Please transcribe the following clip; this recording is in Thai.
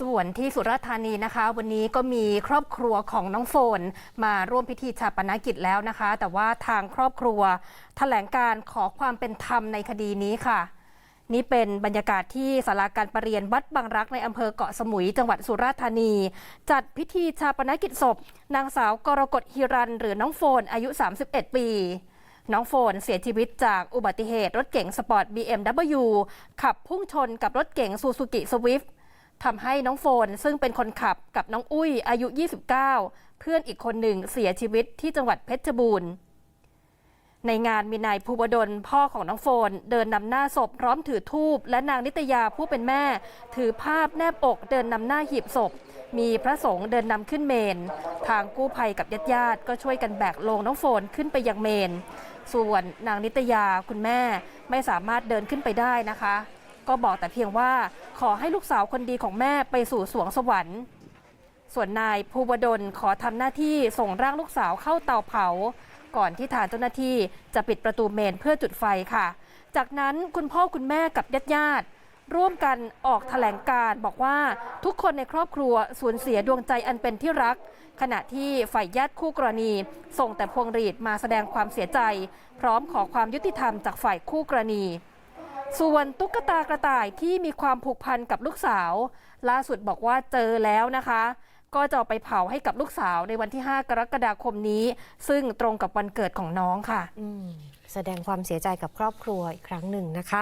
ส่วนที่สุราษฎร์ธานีนะคะ วันนี้ก็มีครอบครัวของน้องโฟน มาร่วมพิธีชาปนกิจแล้วนะคะ แต่ว่าทางครอบครัวแถลงการขอความเป็นธรรมในคดีนี้ค่ะ นี่เป็นบรรยากาศที่ศาลาการประเรียนวัดบางรักในอำเภอเกาะสมุย จังหวัดสุราษฎร์ธานี จัดพิธีชาปนกิจศพ นางสาวกรกฎฮิรัน หรือน้องโฟนอายุ 31 ปีน้องโฟนเสียชีวิตจากอุบัติเหตุรถเก๋งสปอร์ต BMW ขับพุ่งชนกับรถเก๋งซูซูกิสวิฟ ทำให้น้องโฟนซึ่งเป็นคนขับกับน้องอุ้ยอายุ 29 เพื่อนอีกคนหนึ่งเสียชีวิตที่จังหวัดเพชรบูรณ์ ในงานมีนายภูบดลพ่อของน้องโฟน เดินนำหน้าศพพร้อมถือธูปและนางนิตยาผู้เป็นแม่ ถือภาพแนบอกเดินนำหน้าหีบศพ มีพระสงฆ์เดินนำขึ้นเมน ทางกู้ภัยกับญาติญาติก็ช่วยกันแบกโลงน้องโฟนขึ้นไปยังเมน ส่วนนางนิตยาคุณแม่ไม่สามารถเดินขึ้นไปได้นะคะ ก็บอกแต่เพียงว่าขอให้ลูกสาวคนดีของแม่ไปสู่สวงสวรรค์ ส่วนนายภูวดลขอทำหน้าที่ส่งร่างลูกสาวเข้าเตาเผา ก่อนที่ทางเจ้าหน้าที่จะปิดประตูเมนเพื่อจุดไฟค่ะ จากนั้นคุณพ่อคุณแม่กับญาติญาติร่วมกันออกแถลงการ์บอกว่าทุกคนในครอบครัวสูญเสียดวงใจอันเป็นที่รัก ขณะที่ฝ่ายญาติคู่กรณี ส่งแต่พวงหรีดมาแสดงความเสียใจ พร้อมขอความยุติธรรมจากฝ่ายคู่กรณี ส่วนตุ๊กตากระต่ายที่มีความผูกพันกับลูกสาว ล่าสุดบอกว่าเจอแล้วนะคะ ก็จะเอาไปเผาให้กับลูกสาวในวันที่ 5 กรกฎาคมนี้ ซึ่งตรงกับวันเกิดของน้องค่ะอืมแสดงความเสียใจกับครอบครัวอีกครั้งหนึ่งนะคะ